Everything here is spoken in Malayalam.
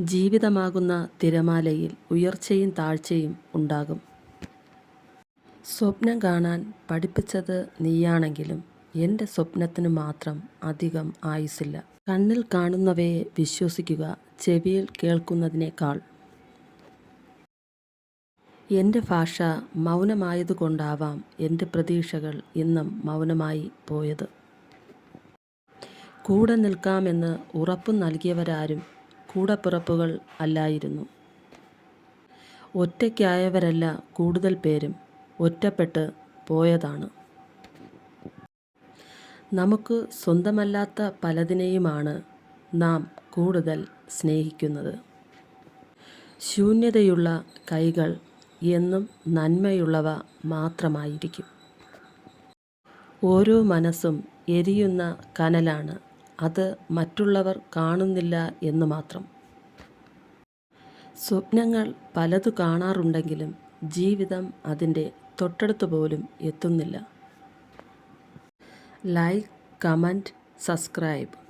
ജീവിതമാകുന്ന തിരമാലയിൽ ഉയർച്ചയും താഴ്ചയും ഉണ്ടാകും. സ്വപ്നം കാണാൻ പഠിപ്പിച്ചത് നീയാണെങ്കിലും എന്റെ സ്വപ്നത്തിന് മാത്രം അധികം ആയുസില്ല കണ്ണിൽ കാണുന്നവയെ വിശ്വസിക്കുക ചെവിയിൽ കേൾക്കുന്നതിനേക്കാൾ. എന്റെ ഭാഷ മൗനമായതുകൊണ്ടാവാം എന്റെ പ്രതീക്ഷകൾ ഇന്നും മൗനമായി പോയത്. കൂടെ നിൽക്കാമെന്ന് ഉറപ്പു നൽകിയവരാരും കൂടപ്പിറപ്പുകൾ അല്ലായിരുന്നു. ഒറ്റയ്ക്കായവരല്ല കൂടുതൽ പേരും ഒറ്റപ്പെട്ട് പോയതാണ്. നമുക്ക് സ്വന്തമല്ലാത്ത പലതിനെയുമാണ് നാം കൂടുതൽ സ്നേഹിക്കുന്നത്. ശൂന്യതയുള്ള കൈകൾ എന്നും നന്മയുള്ളവ മാത്രമായിരിക്കും. ഓരോ മനസ്സും എരിയുന്ന കനലാണ് അത് മറ്റുള്ളവർ കാണുന്നില്ല എന്ന് മാത്രം. സ്വപ്നങ്ങൾ പലതു കാണാറുണ്ടെങ്കിലും ജീവിതം അതിന്റെ തൊട്ടടുത്ത് പോലും എത്തുന്നില്ല. Like comment subscribe.